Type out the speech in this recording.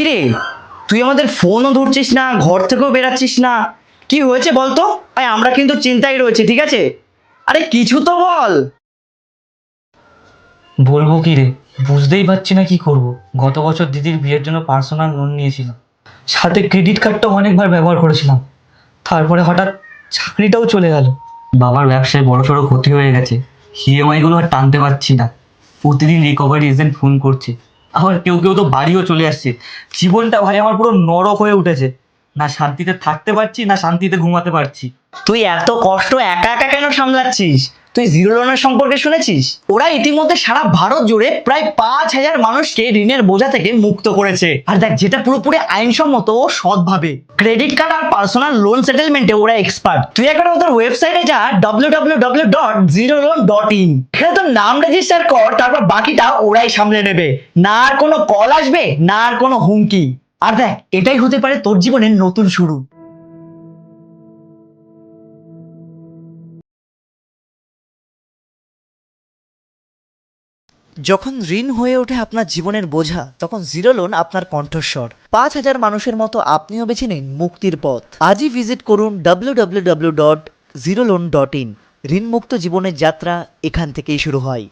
রে তুই আমাদের ফোনও ধরছিস না ঘর থেকেও বেরাচ্ছিস না। কি হয়েছে বলতো? ভাই আমরা কিন্তু চিন্তায় রয়েছে ঠিক আছে? আরে কিছু তো বল। বলব কি রে? বুঝতেই পারছি না কি করব। গত বছর দিদির বিয়ের জন্য পার্সোনাল লোন নিয়েছিলাম। সাথে ক্রেডিট কার্ডটাও অনেকবার ব্যবহার করেছিলাম। তারপরে হঠাৎ চাকরিটাও চলে গেল। বাবার ব্যবসায় বড় সড়ো ক্ষতি হয়ে গেছে। ইএমআইগুলো আর টানতে পারছি না। প্রতিদিন রিকভারি এজেন্ট ফোন করছে। আবার কেউ কেউ তো বাড়িও চলে আসছে। জীবনটা ভাই আমার পুরো নরক হয়ে উঠেছে। না শান্তিতে থাকতে পারছি, না শান্তিতে ঘুমাতে পারছি। তুই এত কষ্ট একা একা কেন সামলাচ্ছিস? তুই জিরো লোনের সম্পর্কে শুনেছিস? ওরা ইতিমধ্যে সারা ভারত জুড়ে প্রায় পাঁচ হাজার মানুষকে ঋণের বোঝা থেকে মুক্ত করেছে। আর দেখ, যেটা পুরোপুরি আইনসম্মত ও সৎভাবে। ক্রেডিট কার্ড আর পার্সোনাল লোন সেটেলমেন্টে ওরা এক্সপার্ট তুই একবার ওদের ওয়েবসাইটে যা W W W dot zero loan dot in এখানে তোর নাম রেজিস্টার কর, তারপর বাকিটা ওরাই সামলে নেবে। না আর কোনো কল আসবে, না আর কোনো হুমকি। আর দেখ, এটাই হতে পারে তোর জীবনের নতুন শুরু। যখন ঋণ হয়ে ওঠে আপনার জীবনের বোঝা, তখন জিরো লোন আপনার কণ্ঠস্বর। পাঁচ হাজার মানুষের মতো আপনিও বেছে নিন মুক্তির পথ। আজই ভিজিট করুন W W W dot zero loan dot in ঋণমুক্ত জীবনের যাত্রা এখান থেকেই শুরু হয়।